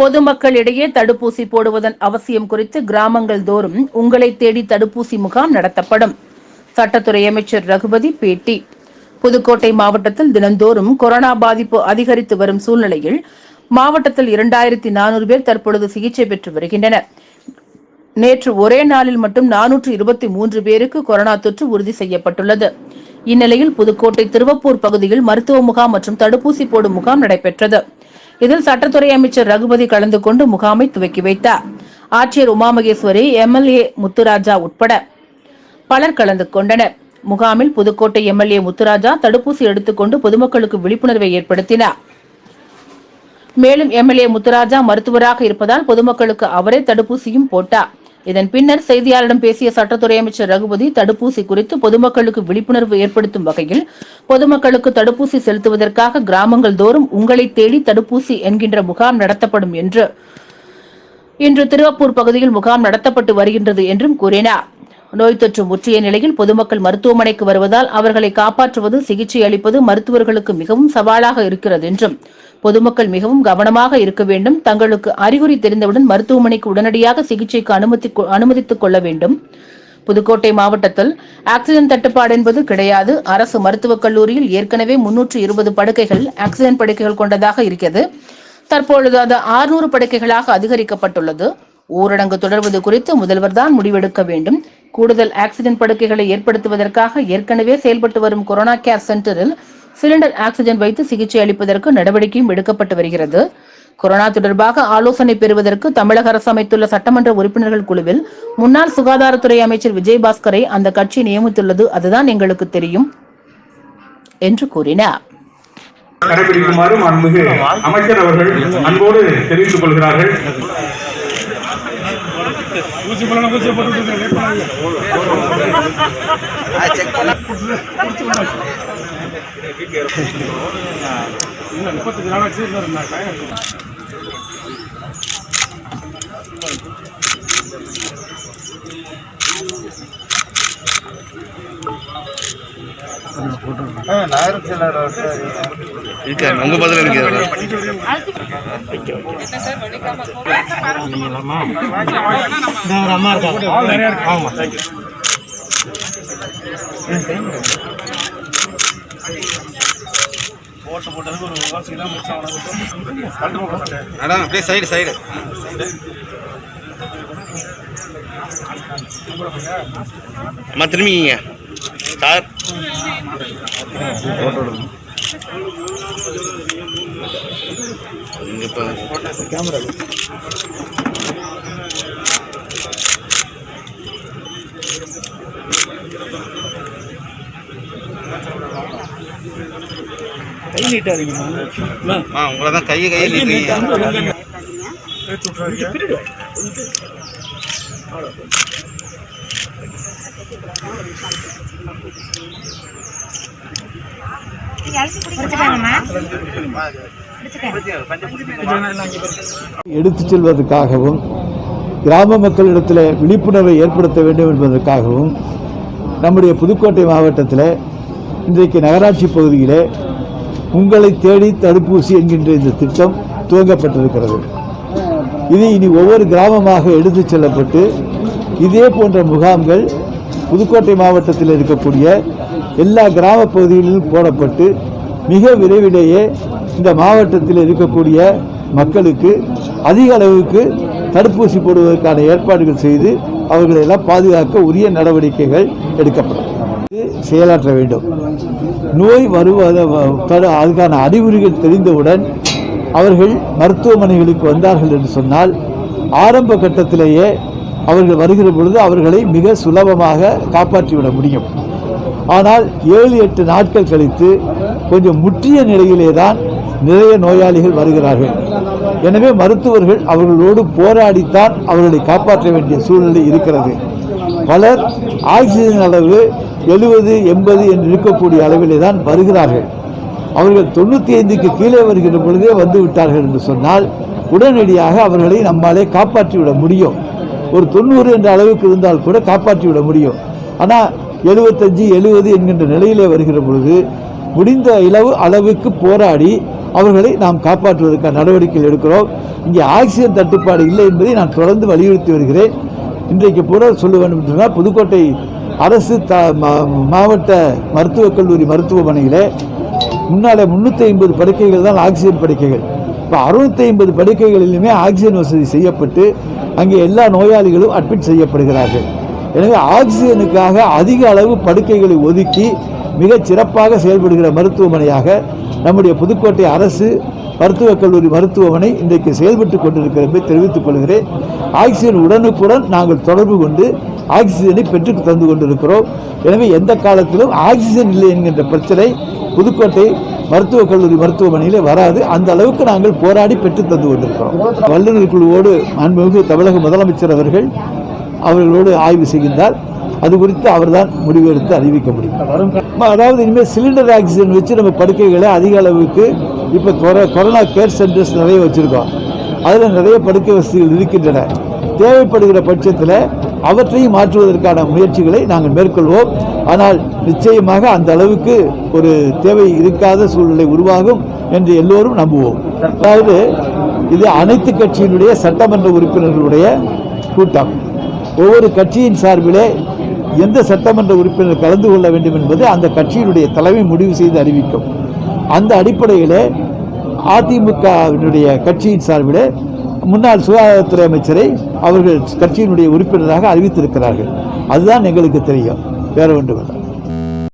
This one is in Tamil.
பொதுமக்களிடையே தடுப்பூசி போடுவதன் அவசியம் குறித்து கிராமங்கள் தோறும் உங்களை தேடி தடுப்பூசி முகாம் நடத்தப்படும். சட்டத்துறை அமைச்சர் ரகுபதி பேட்டி. புதுக்கோட்டை மாவட்டத்தில் தினந்தோறும் கொரோனா பாதிப்பு அதிகரித்து வரும் சூழ்நிலையில் மாவட்டத்தில் இரண்டாயிரத்தி நானூறு பேர் தற்பொழுது சிகிச்சை பெற்று வருகின்றனர். நேற்று ஒரே நாளில் மட்டும் நானூற்று இருபத்தி மூன்று பேருக்கு கொரோனா தொற்று உறுதி செய்யப்பட்டுள்ளது. இந்நிலையில் புதுக்கோட்டை திருவப்பூர் பகுதியில் மருத்துவ முகாம் மற்றும் தடுப்பூசி போடும் முகாம் நடைபெற்றது. இதில் சட்டத்துறை அமைச்சர் ரகுபதி கலந்து கொண்டு முகாமை துவக்கி வைத்தார். ஆட்சியர் உமாமகேஸ்வரி எம்எல்ஏ முத்துராஜா உட்பட பலர் கலந்து கொண்டனர். முகாமில் புதுக்கோட்டை எம்எல்ஏ முத்துராஜா தடுப்பூசி எடுத்துக்கொண்டு பொதுமக்களுக்கு விழிப்புணர்வை ஏற்படுத்தினார். மேலும் எம்எல்ஏ முத்துராஜா மருத்துவராக இருப்பதால் பொதுமக்களுக்கு அவரே தடுப்பூசியும் போட்டார். இதன் பின்னர் செய்தியாளரிடம் பேசிய சட்டத்துறை அமைச்சர் ரகுபதி தடுப்பூசி குறித்து பொதுமக்களுக்கு விழிப்புணர்வு ஏற்படுத்தும் வகையில் பொதுமக்களுக்கு தடுப்பூசி செலுத்துவதற்காக கிராமங்கள் தோறும் உங்களை தேடி தடுப்பூசி என்கின்ற முகாம் நடத்தப்படும் என்று இன்று திருவப்பூர் பகுதியில் முகாம் நடத்தப்பட்டு வருகின்றது என்றும் கூறினார். நோய் தொற்று முற்றிய நிலையில் பொதுமக்கள் மருத்துவமனைக்கு வருவதால் அவர்களை காப்பாற்றுவது சிகிச்சை அளிப்பது மருத்துவர்களுக்கு மிகவும் சவாலாக இருக்கிறது என்றும் பொதுமக்கள் மிகவும் கவனமாக இருக்க வேண்டும் தங்களுக்கு அறிகுறி தெரிந்தவுடன் மருத்துவமனைக்கு உடனடியாக சிகிச்சைக்கு அனுமதி அனுமதித்துக் கொள்ள வேண்டும். புதுக்கோட்டை மாவட்டத்தில் ஆக்சிஜன் தட்டுப்பாடு என்பது கிடையாது. அரசு மருத்துவக் கல்லூரியில் ஏற்கனவே முன்னூற்று இருபது படுக்கைகள் ஆக்சிஜன் படுக்கைகள் கொண்டதாக இருக்கிறது. தற்பொழுது அது ஆறுநூறு படுக்கைகளாக அதிகரிக்கப்பட்டுள்ளது. ஊரடங்கு தொடர்வது குறித்து முதல்வர் தான் முடிவெடுக்க வேண்டும். கூடுதல் ஆக்சிஜன் படுக்கைகளை ஏற்படுத்துவதற்காக ஏற்கனவே செயல்பட்டு வரும் கொரோனா கேர் சென்டரில் சிலிண்டர் ஆக்சிஜன் வைத்து சிகிச்சை அளிப்பதற்கு நடவடிக்கையும் எடுக்கப்பட்டு வருகிறது. கொரோனா தொடர்பாக ஆலோசனை பெறுவதற்கு தமிழக அரசு அமைத்துள்ள சட்டமன்ற உறுப்பினர்கள் குழுவில் முன்னாள் சுகாதாரத்துறை அமைச்சர் விஜயபாஸ்கரை அந்த கட்சி நியமித்துள்ளது. அதுதான் எங்களுக்கு தெரியும் என்று கூறினார். கடைபிடிக்குமாறு அமைச்சர் அவர்கள் அன்போடு தெரிவித்துக் கொள்கிறார்கள். ஊசி போடலாம் ஊசி போட்டு லேட் பண்ணாங்க இல்லை முப்பத்தஞ்சு நாள் வச்சு இருந்தார் டைம் இருக்காரு உங்க பதில் இருக்கு ஆமாம் போட்டு போட்டதுக்கு ஒரு வாசி தான் மிச்சம் ஆனதுக்கு மேடம் அப்படியே சைடு சைடு அம்மா திரும்பிங்க சார். இங்க இப்போ ஆ உங்களை தான் கையை கையை நீட்டுங்க. எடுத்து எடுத்துச் செல்வதற்காகவும் கிராம மக்களிடத்தில் விழிப்புணர்வை ஏற்படுத்த வேண்டும் என்பதற்காகவும் நம்முடைய புதுக்கோட்டை மாவட்டத்தில் இன்றைக்கு நகராட்சி பகுதியிலே உங்களை தேடி தடுப்பூசி என்கின்ற இந்த திட்டம் துவங்கப்பட்டிருக்கிறது. இது இனி ஒவ்வொரு கிராமமாக எடுத்துச் செல்லப்பட்டு இதே போன்ற முகாம்கள் புதுக்கோட்டை மாவட்டத்தில் இருக்கக்கூடிய எல்லா கிராம பகுதிகளிலும் போடப்பட்டு மிக விரைவிலேயே இந்த மாவட்டத்தில் இருக்கக்கூடிய மக்களுக்கு அதிக அளவுக்கு தடுப்பூசி போடுவதற்கான ஏற்பாடுகள் செய்து அவர்களை எல்லாம் பாதுகாக்க உரிய நடவடிக்கைகள் எடுக்கப்படும். இது செயலாற்ற வேண்டும். நோய் வருவத தடு- அதுக்கான அறிகுறிகள் தெரிந்தவுடன் அவர்கள் மருத்துவமனைகளுக்கு வந்தார்கள் என்று சொன்னால் ஆரம்ப கட்டத்திலேயே அவர்கள் வருகிற பொழுது அவர்களை மிக சுலபமாக காப்பாற்றிவிட முடியும். ஆனால் ஏழு எட்டு நாட்கள் கழித்து கொஞ்சம் முற்றிய நிலையிலே தான் நிறைய நோயாளிகள் வருகிறார்கள். எனவே மருத்துவர்கள் அவர்களோடு போராடித்தான் அவர்களை காப்பாற்ற வேண்டிய சூழ்நிலை இருக்கிறது. பலர் ஆக்சிஜன் அளவு எழுபது எண்பது என்று இருக்கக்கூடிய அளவிலே தான் வருகிறார்கள். அவர்கள் தொண்ணூற்றி ஐந்துக்கு கீழே வருகின்ற பொழுதே வந்து விட்டார்கள் என்று சொன்னால் உடனடியாக அவர்களை நம்மாலே காப்பாற்றிவிட முடியும். ஒரு தொண்ணூறு என்ற அளவுக்கு இருந்தால் கூட காப்பாற்றிவிட முடியும். ஆனால் எழுபத்தஞ்சு எழுபது என்கின்ற நிலையிலே வருகிற பொழுது முடிந்த இளவு அளவுக்கு போராடி அவர்களை நாம் காப்பாற்றுவதற்கான நடவடிக்கைகள் எடுக்கிறோம். இங்கே ஆக்சிஜன் தட்டுப்பாடு இல்லை என்பதை நான் தொடர்ந்து வலியுறுத்தி வருகிறேன். இன்றைக்கு கூட சொல்ல வேண்டும் என்று சொன்னால் புதுக்கோட்டை அரசு த மா- மாவட்ட மருத்துவக் கல்லூரி மருத்துவமனையில் முன்னாலே முந்நூற்றி ஐம்பது படுக்கைகள் தான் ஆக்சிஜன் படுக்கைகள். இப்போ அறுநூத்தி ஐம்பது படுக்கைகளிலுமே ஆக்சிஜன் வசதி செய்யப்பட்டு அங்கே எல்லா நோயாளிகளும் அட்மிட் செய்யப்படுகிறார்கள். எனவே ஆக்சிஜனுக்காக அதிக அளவு படுக்கைகளை ஒதுக்கி மிகச் சிறப்பாக செயல்படுகிற மருத்துவமனையாக நம்முடைய புதுக்கோட்டை அரசு மருத்துவக் கல்லூரி மருத்துவமனை இன்றைக்கு செயல்பட்டு கொண்டிருக்கிறதை தெரிவித்துக் கொள்கிறேன். ஆக்சிஜன் உடனுக்குடன் நாங்கள் தொடர்பு கொண்டு ஆக்சிஜனை பெற்று தந்து கொண்டிருக்கிறோம். எனவே எந்த காலத்திலும் ஆக்சிஜன் இல்லை என்கின்ற பிரச்சனை புதுக்கோட்டை மருத்துவக் கல்லூரி மருத்துவமனையிலே வராது. அந்த அளவுக்கு நாங்கள் போராடி பெற்று தந்து கொண்டிருக்கிறோம். வல்லுநர் குழுவோடு மாண்புமிகு தமிழக முதலமைச்சர் அவர்கள் அவர்களோடு ஆய்வு செய்கின்றார். அது குறித்து அவர்தான் முடிவெடுத்து அறிவிக்க முடியும். அதாவது இனிமேல் சிலிண்டர் ஆக்சிஜன் வச்சு நம்ம படுக்கைகளை அதிக அளவுக்கு இப்போ கொரோனா கேர் சென்டர்ஸ் நிறைய வச்சுருக்கோம். அதில் நிறைய படுக்கை வசதிகள் இருக்கின்றன. தேவைப்படுகிற பட்சத்தில் அவற்றையும் மாற்றுவதற்கான முயற்சிகளை நாங்கள் மேற்கொள்வோம். ஆனால் நிச்சயமாக அந்த அளவுக்கு ஒரு தேவை இருக்காத சூழ்நிலை உருவாகும் என்று எல்லோரும் நம்புவோம். அதாவது இது அனைத்து கட்சியினுடைய சட்டமன்ற உறுப்பினர்களுடைய கூட்டம். ஒவ்வொரு கட்சியின் சார்பிலே எந்த சட்டமன்ற உறுப்பினர் கலந்து கொள்ள வேண்டும் என்பது அந்த கட்சியினுடைய தலைமை முடிவு செய்து அறிவிக்கும். அந்த அடிப்படையிலே அதிமுகவினுடைய கட்சியின் சார்பிலே முன்னாள் சுகாதாரத்துறை அமைச்சரை அவர்கள் கட்சியினுடைய உறுப்பினராக அறிவித்திருக்கிறார்கள். அதுதான் எங்களுக்கு தெரியும். வேற ஒன்றுமில்லை